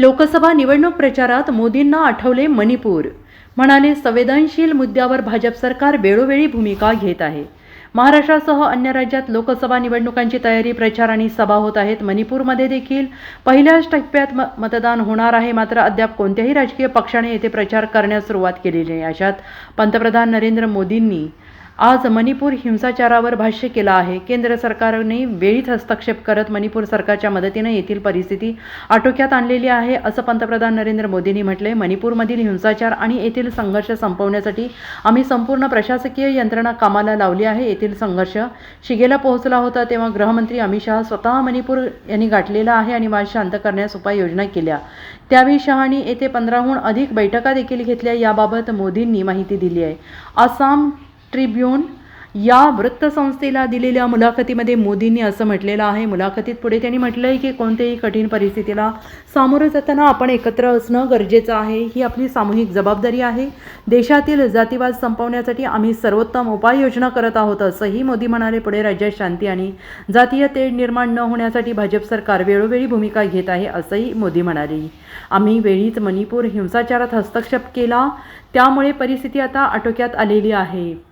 लोकसभा निवडणूक प्रचारात मोदींना आठवले मणिपूर. म्हणाले संवेदनशील मुद्द्यावर भाजप सरकार वेळोवेळी भूमिका घेत आहे. महाराष्ट्रासह अन्य राज्यात लोकसभा निवडणुकांची तयारी प्रचार आणि सभा होत आहेत. मणिपूरमध्ये देखील पहिल्याच टप्प्यात म मतदान होणार आहे. मात्र अद्याप कोणत्याही राजकीय पक्षाने येथे प्रचार करण्यास सुरुवात केलेली नाही. अशात पंतप्रधान नरेंद्र मोदींनी आज मणिपूर हिंसाचारावर भाष्य केलं आहे. केंद्र सरकारने वेळीच हस्तक्षेप करत मणिपूर सरकारच्या मदतीने येथील परिस्थिती आटोक्यात आणलेली आहे असं पंतप्रधान नरेंद्र मोदींनी म्हटलंय. मणिपूरमधील हिंसाचार आणि येथील संघर्ष संपवण्यासाठी आम्ही संपूर्ण प्रशासकीय यंत्रणा कामाला लावली आहे. येथील संघर्ष शिगेला पोहोचला होता तेव्हा गृहमंत्री अमित शहा स्वतः मणिपूर यांनी गाठलेला आहे आणि वाद शांत करण्यास उपाययोजना केल्या. त्यावेळी शहानी येथे पंधराहून अधिक बैठका देखील घेतल्या. याबाबत मोदींनी माहिती दिली आहे. आसाम ट्रिब्यून या वृत्तसंस्थेला दिलेल्या मुलाखतीमध्ये मोदींनी असं म्हटलेलं आहे. मुलाखतीत पुढे त्यांनी म्हटलं आहे की कोणत्याही कठीण परिस्थितीला सामोरं जाताना आपण एकत्र असणं गरजेचं आहे. ही आपली सामूहिक जबाबदारी आहे. देशातील जातीवाद संपवण्यासाठी आम्ही सर्वोत्तम उपाययोजना करत आहोत असंही मोदी म्हणाले. पुढे राज्यात शांती आणि जातीय तेढ निर्माण न होण्यासाठी भाजप सरकार वेळोवेळी भूमिका घेत आहे असंही मोदी म्हणाले. आम्ही वेळीच मणिपूर हिंसाचारात हस्तक्षेप केला. त्यामुळे परिस्थिती आता आटोक्यात आलेली आहे.